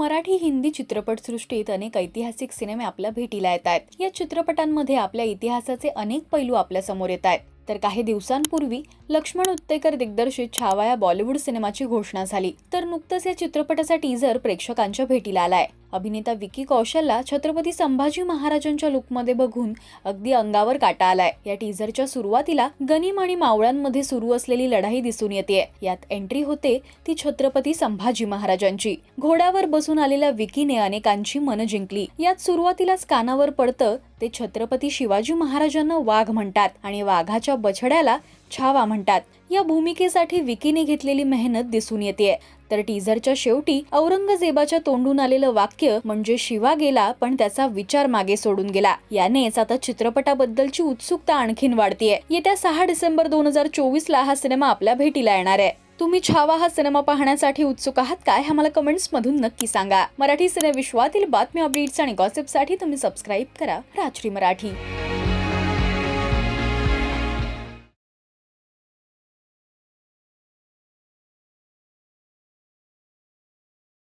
मराठी हिंदी चित्रपटसृष्टीत अनेक ऐतिहासिक सिनेमे आपल्या भेटीला येत आहेत या चित्रपटांमध्ये आपल्या इतिहासाचे अनेक पैलू आपल्यासमोर येत आहेत तर काही दिवसांपूर्वी लक्ष्मण उत्तेकर दिग्दर्शित छावा या बॉलिवूड सिनेमाची घोषणा झाली. तर नुकतंच या चित्रपटाचा टीझर प्रेक्षकांच्या भेटीला आलाय. अभिनेता विकी कौशलला छत्रपती संभाजी महाराजांच्या लुकमध्ये बघून अगदी अंगावर काटा आलाय. या टीझरच्या सुरुवातीला गनिम आणि मावळ्यांमध्ये सुरू असलेली लढाई दिसून येते. यात एंट्री होते ती छत्रपती संभाजी महाराजांची. घोड्यावर बसून आलेल्या विकीने अनेकांची मन जिंकली. यात सुरुवातीलाच कानावर पडतं ते छत्रपती शिवाजी महाराजांना वाघ म्हणतात आणि वाघाच्या बछड्याला छावा म्हणतात. या भूमिकेसाठी विकीने घेतलेली मेहनत दिसून येते. तर टीझरच्या शेवटी औरंगजेबाच्या तोंडून आलेलं वाक्य म्हणजे शिवा गेला पण त्याचा विचार मागे सोडून गेला. यानेच आता चित्रपटाबद्दलची उत्सुकता आणखीन वाढतीये. येत्या सहा डिसेंबर दोन हजार चोवीस ला हा सिनेमा आपल्या भेटीला येणार आहे. तुम्ही छावा हा सिनेमा पाहण्यासाठी उत्सुक आहात काय? आम्हाला मला कमेंट्स मधून नक्की सांगा. मराठी सिने विश्वातील बातम्या अपडेट्स आणि गॉसिपसाठी तुम्ही सबस्क्राईब करा राजश्री मराठी.